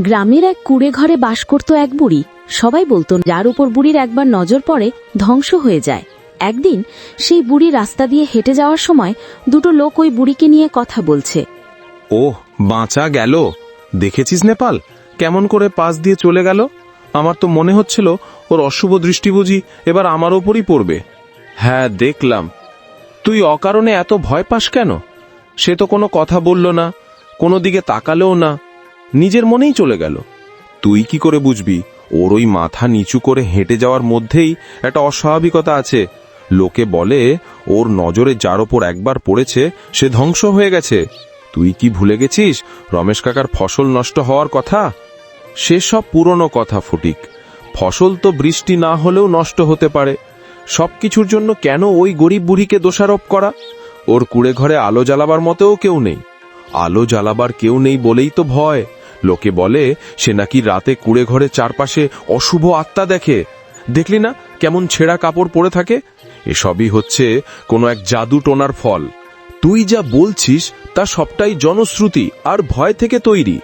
গ্রামের এক কুড়ে ঘরে বাস করত এক বুড়ি। সবাই বলতো, যার উপর বুড়ির একবার নজর পড়ে, ধ্বংস হয়ে যায়। একদিন সেই বুড়ি রাস্তা দিয়ে হেঁটে যাওয়ার সময় দুটো লোক ওই বুড়িকে নিয়ে কথা বলছে। ওহ, বাঁচা গেল। দেখেছিস নেপাল? কেমন করে পাশ দিয়ে চলে গেল? আমার তো মনে হচ্ছিল, ওর অশুভ দৃষ্টি বুঝি এবার আমার ওপরই পড়বে। হ্যাঁ দেখলাম। তুই অকারণে এত ভয় পাস কেন? সে তো কোনো কথা বলল না, কোনো দিকে তাকালেও না। নিজের মনেই চলে গেল। তুই কি করে বুঝবি? ওর ওই মাথা নিচু করে হেঁটে যাওয়ার মধ্যেই একটা অস্বাভাবিকতা আছে। লোকে বলে, ওর নজরে যার ওপর একবার পড়েছে, সে ধ্বংস হয়ে গেছে। তুই কি ভুলে গেছিস? রমেশ কাকার ফসল নষ্ট হওয়ার কথা? সেসব পুরনো কথা ফটিক। ফসল তো বৃষ্টি না হলেও নষ্ট হতে পারে। সব কিছুর জন্য কেন ওই গরিব বুড়িকে দোষারোপ করা? ওর কুড়ে ঘরে আলো জ্বালাবার মতেও কেউ নেই। আলো জ্বালাবার কেউ নেই বলেই তো ভয়। লোকে বলে, সে নাকি রাতে কুড়ে ঘরে চারপাশে অশুভ আত্মা দেখে। দেখলি না কেমন ছেঁড়া কাপড় পরে থাকে? এসবই হচ্ছে কোনো এক জাদু টোনার ফল। তুই যা বলছিস, তা সবটাই জনশ্রুতি আর ভয় থেকে তৈরি।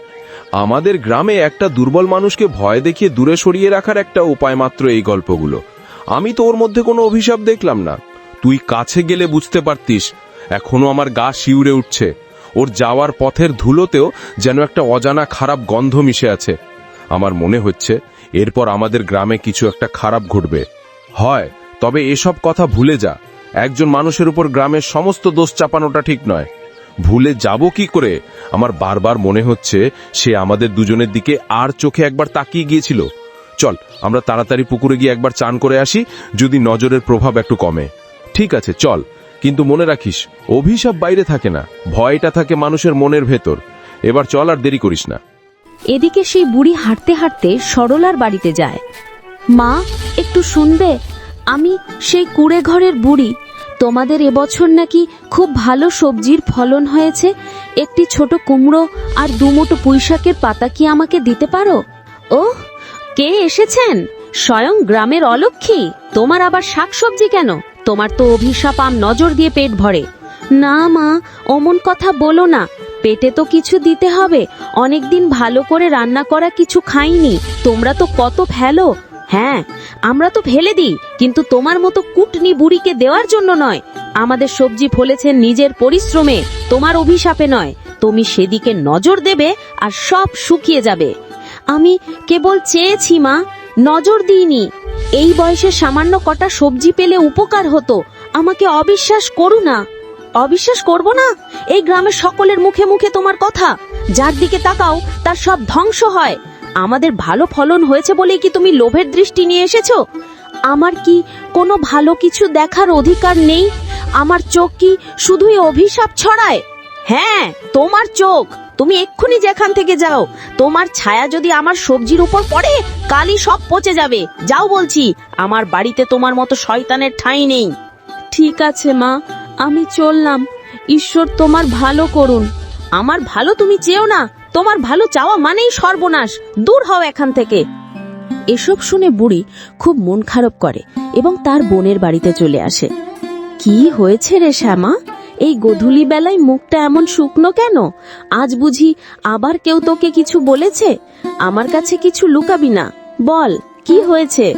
আমাদের গ্রামে একটা দুর্বল মানুষকে ভয় দেখিয়ে দূরে সরিয়ে রাখার একটা উপায় মাত্র এই গল্পগুলো। আমি তো ওর মধ্যে কোনো অভিশাপ দেখলাম না। তুই কাছে গেলে বুঝতে পারতিস, এখনও আমার গা শিউরে উঠছে। ওর যাওয়ার পথের ধুলোতেও যেন একটা অজানা খারাপ গন্ধ মিশে আছে। আমার মনে হচ্ছে এরপর আমাদের গ্রামে কিছু একটা খারাপ ঘটবে। হয়, তবে এসব কথা ভুলে যা। একজন মানুষের উপর গ্রামের সমস্ত দোষ চাপানোটা ঠিক নয়। ভুলে যাব কি করে? আমার বারবার মনে হচ্ছে সে আমাদের দুজনের দিকে আর চোখে একবার তাকিয়ে গিয়েছিল। চল, আমরা তাড়াতাড়ি পুকুরে গিয়ে একবার চান করে আসি, যদি নজরের প্রভাব একটু কমে। ঠিক আছে, চল। কিন্তু মনে রাখিস, অভিশাপ বাইরে থাকে না, ভয়টা থাকে মানুষের মনের ভেতর। এবার চল আর দেরি করিস না। এদিকে সেই বুড়ি হাঁটতে হাঁটতে সরলার বাড়িতে যায়। মা, একটু শুনবে? আমি সেই কুড়ে ঘরের বুড়ি। তোমাদের এবছর নাকি খুব ভালো সবজির ফলন হয়েছে। একটি ছোট কুমড়ো আর দুমুটো পুঁইশাকের পাতা কি আমাকে দিতে পারো? ও কে এসেছেন? স্বয়ং গ্রামের অলক্ষী তোমার আবার শাকসবজি কেন? তোমার তো অভিশাপ আম নজর দিয়ে পেট ভরে। না মা, অমন কথা বলো না। পেটে তো কিছু দিতে হবে। অনেকদিন ভালো করে রান্না করা কিছু খাইনি। তোমরা তো কত ফেলো। হ্যাঁ আমরা তো ফেলে দিই, কিন্তু তোমার মতো কুটনি বুড়িকে দেওয়ার জন্য নয়। আমাদের সবজি ফলেছে নিজের পরিশ্রমে, তোমার অভিশাপে নয়। তুমি সেদিকে নজর দেবে আর সব শুকিয়ে যাবে। আমি কেবল চেয়েছি মা, নজর দিইনি এই বয়সে সামান্য কটা সবজি পেলে উপকার হতো। আমাকে অবিশ্বাস করু না। অবিশ্বাস করব না? এই গ্রামের সকলের মুখে মুখে তোমার কথা। যার দিকে তাকাও, তার সব ধ্বংস হয়। আমাদের ভালো ফলন হয়েছে বলেই কি তুমি লোভের দৃষ্টি নিয়ে এসেছ? আমার কি কোনো ভালো কিছু দেখার অধিকার নেই? আমার চোখ কি শুধুই অভিশাপ ছড়ায়? হ্যাঁ তোমার চোখ। তুমি এক্ষুনি যেখান থেকে যাও। তোমার ছায়া যদি আমার সবজির উপর পড়ে কালই সব পচে যাবে। যাও বলছি আমার বাড়িতে তোমার মতো শয়তানের ঠাঁই নেই। ঠিক আছে মা আমি চললাম। ঈশ্বর তোমার ভালো করুন। আমার ভালো তুমি চেও না তোমার ভালো চাওয়া মানেই সর্বনাশ। দূর হও এখান থেকে। এসব শুনে বুড়ি খুব মন খারাপ করে এবং তার বোনের বাড়িতে চলে আসে। কি হয়েছে রে শ্যামা? এই গধূলি বেলায় মুখটা এমন শুকনো কেন? আজ বুঝি আবার কেউ তোকে কিছু বলেছে? আমার কাছে কিছু লুকাবি না। বল, কি হয়েছে?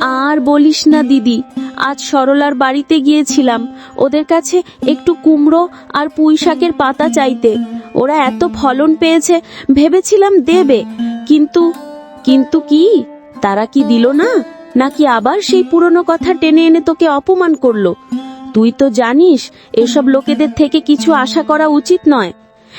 আর বলিস না দিদি, আজ সরলার বাড়িতে গিয়েছিলাম। ওদের কাছে একটু কুমড়ো আর পুঁই শাকের পাতা চাইতে। ওরা এত ফলন পেয়েছে, ভেবেছিলাম দেবে। কিন্তু কিন্তু কি? তারা কি দিল না? নাকি আবার সেই পুরনো কথা টেনে এনে তোকে অপমান করল? তুই তো জানিস, এসব লোকেদের থেকে কিছু আশা করা উচিত নয়।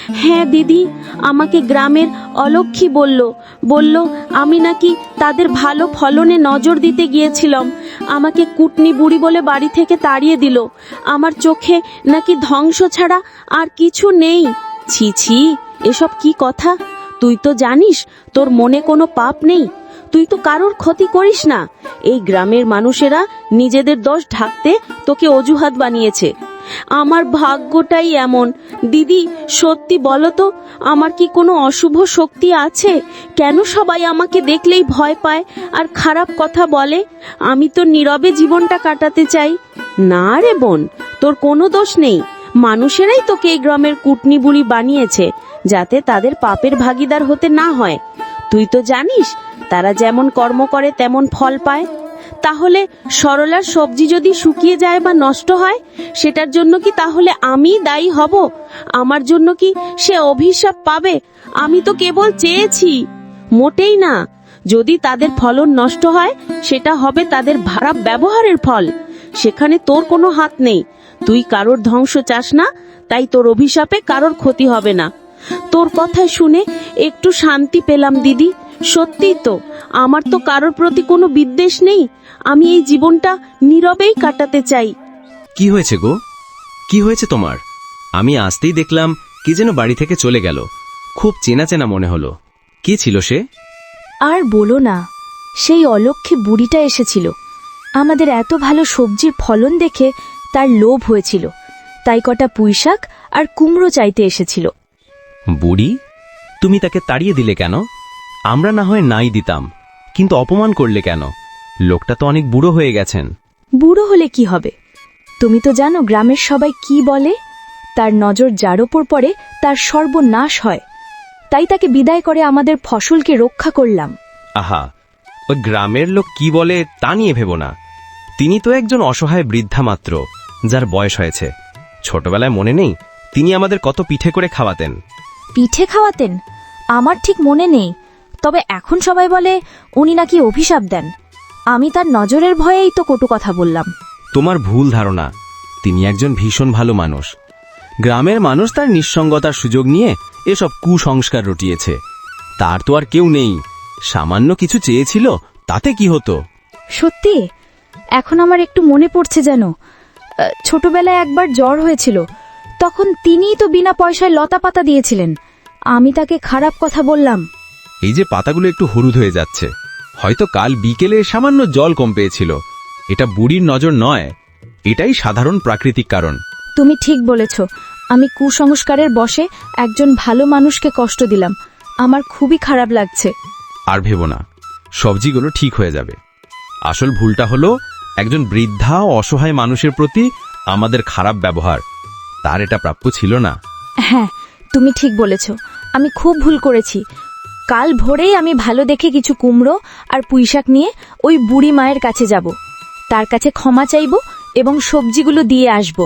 হ্যাঁ দিদি, আমাকে গ্রামের অলক্ষী বলল। বলল, আমি নাকি তাদের ভালো ফলনে নজর দিতে গিয়েছিলাম। আমাকে কুটনি বুড়ি বলে বাড়ি থেকে তাড়িয়ে দিল। আমার চোখে নাকি ধ্বংস ছাড়া আর কিছু নেই। ছি ছি, এসব কি কথা? তুই তো জানিস, তোর মনে কোনো পাপ নেই। তুই তো কারোর ক্ষতি করিস না। এই গ্রামের মানুষেরা নিজেদের দোষ ঢাকতে তোকে অজুহাত বানিয়েছে। আমার ভাগ্যটাই এমন। দিদি, সত্যি বলো তো, আমার কি কোনো অশুভ শক্তি আছে? কেন সবাই আমাকে দেখলেই ভয় পায় আর খারাপ কথা বলে? আমি তো নীরবে জীবনটা কাটাতে চাই। না রে বোন, তোর কোনো দোষ নেই। মানুষেরাই তোকে এই গ্রামের কুটনি বুড়ি বানিয়েছে, যাতে তাদের পাপের ভাগিদার হতে না হয়। তুই তো জানিস তারা যেমন কর্ম করে, তেমন ফল পায়। তাহলে সরলার সবজি যদি শুকিয়ে যায় বা নষ্ট হয়, সেটার জন্য কি তাহলে আমি দায়ী হব? আমার জন্য কি সে অভিশাপ পাবে? আমি তো কেবল চেয়েছি। মোটেই না। যদি তাদের ফলন নষ্ট হয়, সেটা হবে তাদের খারাপ ব্যবহারের ফল। সেখানে তোর কোনো হাত নেই। তুই কারোর ধ্বংস চাস না, তাই তোর অভিশাপে কারোর ক্ষতি হবে না। তোর কথা শুনে একটু শান্তি পেলাম, দিদি। সত্যিই তো আমার তো কারোর প্রতি কোনো বিদ্বেষ নেই। আমি এই জীবনটা নীরবেই কাটাতে চাই। কি হয়েছে গো? কি হয়েছে তোমার? আমি আসতেই দেখলাম কি যেন বাড়ি থেকে চলে গেল। খুব চেনা চেনা মনে হলো। কি ছিল সে? আর বলো না সেই অলক্ষী বুড়িটা এসেছিল। আমাদের এত ভালো সবজির ফলন দেখে তার লোভ হয়েছিল। তাই কটা পুঁইশাক আর কুমড়ো চাইতে এসেছিল। বুড়ি? তুমি তাকে তাড়িয়ে দিলে কেন? আমরা না হয় নাই দিতাম। কিন্তু অপমান করলে কেন? লোকটা তো অনেক বুড়ো হয়ে গেছেন। বুড়ো হলে কি হবে? তুমি তো জানো গ্রামের সবাই কি বলে? তার নজর যার ওপর পড়ে তার সর্বনাশ হয়। তাই তাকে বিদায় করে আমাদের ফসলকে রক্ষা করলাম। আহা ওই গ্রামের লোক কি বলে তা নিয়ে ভেব না। তিনি তো একজন অসহায় বৃদ্ধা মাত্র যার বয়স হয়েছে। ছোটবেলায় মনে নেই তিনি আমাদের কত পিঠে করে খাওয়াতেন। পিঠে খাওয়াতেন? আমার ঠিক মনে নেই। তবে এখন সবাই বলে উনি নাকি অভিশাপ দেন। আমি তার নজরের ভয়েই তো কটু কথা বললাম। তোমার ভুল ধারণা। তিনি একজন ভীষণ ভালো মানুষ। গ্রামের মানুষ তার নিঃসঙ্গতার সুযোগ নিয়ে এসব কুসংস্কার রটিয়েছে। তার তো আর কেউ নেই। সামান্য কিছু চেয়েছিল তাতে কি হতো? সত্যি? এখন আমার একটু মনে পড়ছে যেন। ছোটবেলায় একবার জ্বর হয়েছিল। তখন তিনিই তো বিনা পয়সায় লতা পাতা দিয়েছিলেন। আমি তাকে খারাপ কথা বললাম। এই যে পাতাগুলো একটু হলুদ হয়ে যাচ্ছে। হয়তো কাল বিকেলে সামান্য জল কম পেয়েছিল। এটা বুড়ির নজর নয়। এটাই সাধারণ প্রাকৃতিক কারণ। তুমি ঠিক বলেছ। আমি কুসংস্কারের বসে একজন ভালো মানুষকে কষ্ট দিলাম। আমার খুবই খারাপ লাগছে। আর ভেবো না। সবজিগুলো ঠিক হয়ে যাবে। আসল ভুলটা হলো একজন বৃদ্ধা ও অসহায় মানুষের প্রতি আমাদের খারাপ ব্যবহার। তার এটা প্রাপ্য ছিল না। হ্যাঁ তুমি ঠিক বলেছ। আমি খুব ভুল করেছি। কাল ভোরেই আমি ভালো দেখে কিছু কুমড়ো আর পুঁইশাক নিয়ে ওই বুড়ি মায়ের কাছে যাব। তার কাছে ক্ষমা চাইব এবং সবজিগুলো দিয়ে আসব।